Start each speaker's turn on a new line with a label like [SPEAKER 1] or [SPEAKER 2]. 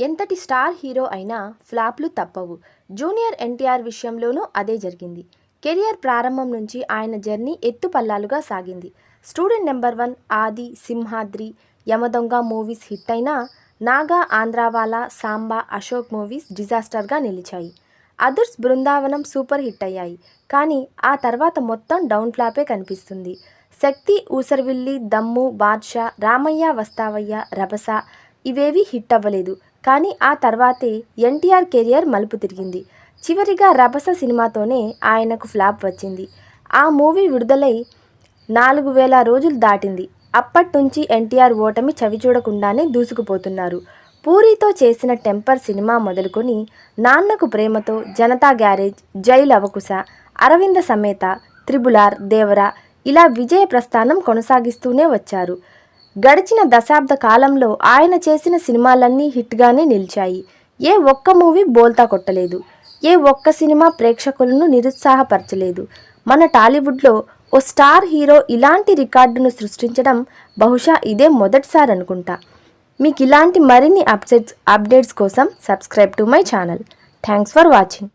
[SPEAKER 1] ఎంతటి star hero అయినా ఫ్లాప్లు తప్పవు. జూనియర్ ఎన్టీఆర్ విషయంలోనూ అదే జరిగింది. కెరియర్ ప్రారంభం నుంచి ఆయన జర్నీ ఎత్తుపల్లాలుగా సాగింది. స్టూడెంట్ నెంబర్ వన్ ఆది సింహాద్రి యమదొంగ మూవీస్ హిట్ అయినా నాగా ఆంధ్రావాలా సాంబా అశోక్ మూవీస్ డిజాస్టర్గా నిలిచాయి. అదర్స్ బృందావనం సూపర్ హిట్ అయ్యాయి. కానీ ఆ తర్వాత మొత్తం డౌన్ ఫ్లాపే కనిపిస్తుంది. శక్తి ఊసరవిల్లి దమ్ము బాద్షా రామయ్య వస్తావయ్య రభస ఇవేవి హిట్ అవ్వలేదు. కానీ ఆ తర్వాతే ఎన్టీఆర్ కెరియర్ మలుపు తిరిగింది. చివరిగా రభస సినిమాతోనే ఆయనకు ఫ్లాప్ వచ్చింది. ఆ మూవీ విడుదలై నాలుగు వేల రోజులు దాటింది. అప్పటి నుంచి ఎన్టీఆర్ ఓటమి చవిచూడకుండానే దూసుకుపోతున్నారు. పూరితో చేసిన టెంపర్ సినిమా మొదలుకొని నాన్నకు ప్రేమతో జనతా గ్యారేజ్ జై లవకుశ అరవింద సమేత త్రిబులార్ దేవరా ఇలా విజయ ప్రస్థానం కొనసాగిస్తూనే వచ్చారు. గడిచిన దశాబ్ద కాలంలో ఆయన చేసిన సినిమాలన్నీ హిట్గానే నిలిచాయి. ఏ ఒక్క మూవీ బోల్తా కొట్టలేదు. ఏ ఒక్క సినిమా ప్రేక్షకులను నిరుత్సాహపరచలేదు. మన టాలీవుడ్లో ఓ స్టార్ హీరో ఇలాంటి రికార్డును సృష్టించడం బహుశా ఇదే మొదటిసారి అనుకుంటా. మీకు ఇలాంటి మరిన్ని అప్డేట్స్ అప్డేట్స్ కోసం subscribe to my channel. Thanks for watching.